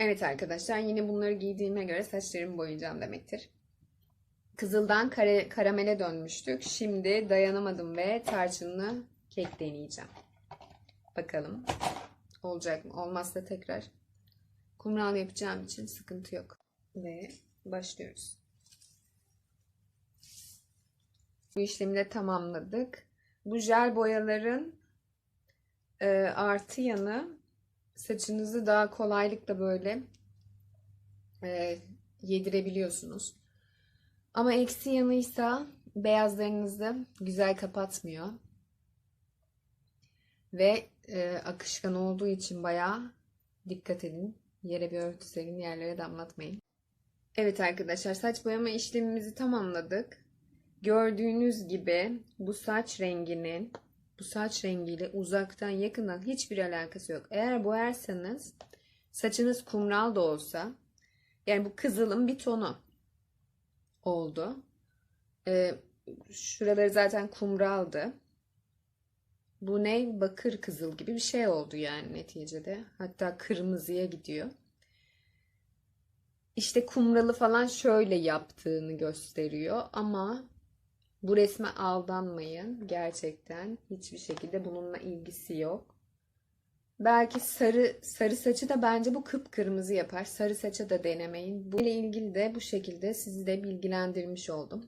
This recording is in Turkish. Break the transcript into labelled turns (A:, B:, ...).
A: Evet arkadaşlar yine bunları giydiğime göre saçlarımı boyayacağım demektir. Kızıldan kare, karamele dönmüştük. Şimdi dayanamadım ve tarçınlı kek deneyeceğim. Bakalım olacak mı? Olmazsa tekrar kumral yapacağım için sıkıntı yok. Ve başlıyoruz. Bu işlemi de tamamladık. Bu jel boyaların e, artı yanı saçınızı daha kolaylıkla böyle e, yedirebiliyorsunuz. Ama eksi yanıysa beyazlarınızı güzel kapatmıyor. Ve e, akışkan olduğu için bayağı dikkat edin. Yere bir örtü serin, yerlere damlatmayın. Evet arkadaşlar saç boyama işlemimizi tamamladık. Gördüğünüz gibi bu saç renginin bu saç rengiyle uzaktan yakından hiçbir alakası yok. Eğer boyarsanız saçınız kumral da olsa yani bu kızılın bir tonu oldu. Ee, şuraları zaten kumraldı. Bu ne? Bakır kızıl gibi bir şey oldu yani neticede. Hatta kırmızıya gidiyor. İşte kumralı falan şöyle yaptığını gösteriyor ama bu resme aldanmayın. Gerçekten hiçbir şekilde bununla ilgisi yok. Belki sarı sarı saçı da bence bu kıpkırmızı yapar. Sarı saça da denemeyin. Bu ile ilgili de bu şekilde sizi de bilgilendirmiş oldum.